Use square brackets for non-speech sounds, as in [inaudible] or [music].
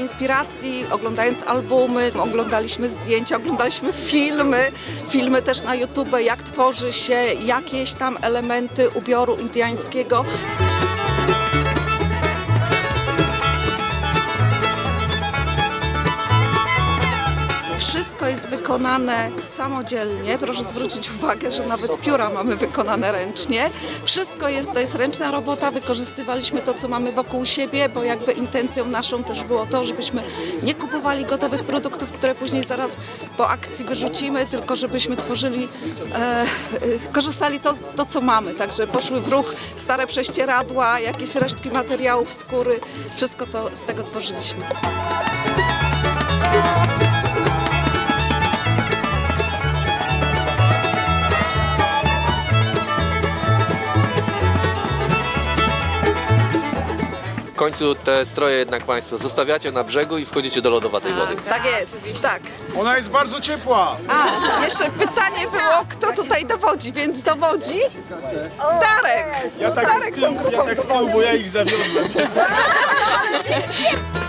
inspiracji, oglądając albumy, oglądaliśmy zdjęcia, oglądaliśmy filmy, filmy też na YouTube, jak tworzy się jakieś tam elementy ubioru indyjskiego. Wszystko jest wykonane samodzielnie. Proszę zwrócić uwagę, że nawet pióra mamy wykonane ręcznie. Wszystko jest, to jest ręczna robota. Wykorzystywaliśmy to, co mamy wokół siebie, bo jakby intencją naszą też było to, żebyśmy nie kupowali gotowych produktów, które później zaraz po akcji wyrzucimy, tylko żebyśmy tworzyli, e, e, korzystali to, to, co mamy. Także poszły w ruch stare prześcieradła, jakieś resztki materiałów, skóry. Wszystko to z tego tworzyliśmy. Końcu te stroje jednak Państwo zostawiacie na brzegu i wchodzicie do lodowatej wody. Tak jest, tak. Ona jest bardzo ciepła. A, jeszcze pytanie było, kto tutaj dowodzi, więc dowodzi Darek. Ja tak Darek ja tak tyłu, bo ja ich zawiodłem. [laughs] [laughs]